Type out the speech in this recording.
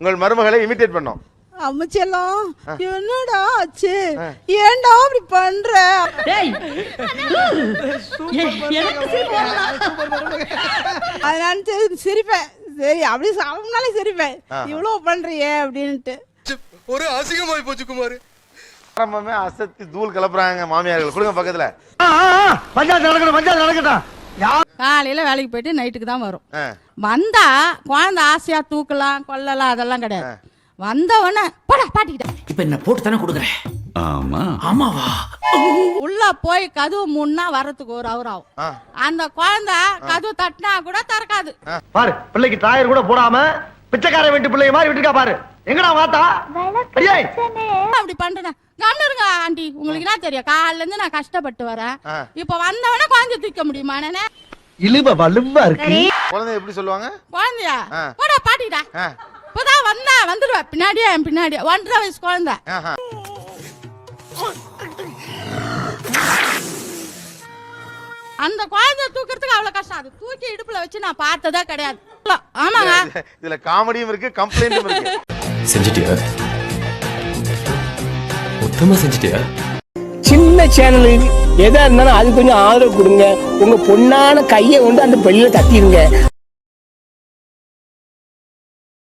உங்கள் மருமகளை இமிட்டேட் பண்ணோம். அம்மச்செல்லாம் என்னடா ஆச்சு? ஏன்டா அப்படி பண்ற? அது நினைச்சு சிரிப்பேன். சரி அப்படி சாப்பிட்னாலே சிரிப்பேன். இவ்வளவு பண்றியே அப்படின்ட்டு ஒரு அசிங்கமாய் போச்சு குமார். ஆரம்பமே அசத்தி தூள் கிளப்புறாங்க மாமியார்கள். கொடுங்க பக்கத்துல. பஞ்சாயத்து நடக்கணும் பஞ்சாயத்து நடக்கட்டும். காலையில வேலைக்கு போயிட்டு நைட்டுக்கு தான் வரும். வந்தா குழந்தை ஆசையா தூக்கலாம் கொல்லலாம் அதெல்லாம் கிடையாது. வந்த உடனே போடா பாட்டிக்கிட்ட. இப்ப என்ன போட்டு தானே கொடுக்குறேன்? ஆமா. ஆமாவா? உள்ள போய் கதவு முன்னா வரதுக்கு ஒரு அவர் ஆகும். அந்த குழந்தை கதவு தட்டினா கூட திறக்காது. பாரு பிள்ளைக்கு டயர் கூட போடாம பிச்சைக்கார வீட்டு பிள்ளைய மாதிரி விட்டுருக்கா பாரு. எங்கடா வாத்தா? அடியே. அப்படி பண்றேன். கண்ணுருங்க ஆண்டி. உங்களுக்கு என்ன தெரியும்? காலைல இருந்து நான் கஷ்டப்பட்டு வரேன். இப்ப வந்தவன குழந்தை தூக்க முடியுமா? நானே இழுவ வலுவா இருக்கு. குழந்தை எப்படி சொல்லுவாங்க? குழந்தையா. போடா பாட்டிக்கிட்ட. ஆ. இப்பதான் வந்தேன் வந்துடுவேன் பின்னாடியே என் பின்னாடியே. ஒன்றரை வயசு குழந்தை. அந்த குழந்தை தூக்குறதுக்கு அவ்வளவு கஷ்டம். அது தூக்கி இடுப்புல வச்சு நான் பார்த்ததே கிடையாது. ஆமாங்க. இதுல- காமெடியும் இருக்கு கம்ப்ளைண்ட்டும் இருக்கு. செஞ்சிட்டியா? சுத்தமா செஞ்சிட்டியா? சின்ன சேனலுக்கு எதா இருந்தாலும் அது கொஞ்சம் ஆதரவு கொடுங்க. உங்க பொண்ணான கையை கொண்டு அந்த பெண்ணில தட்டிடுங்க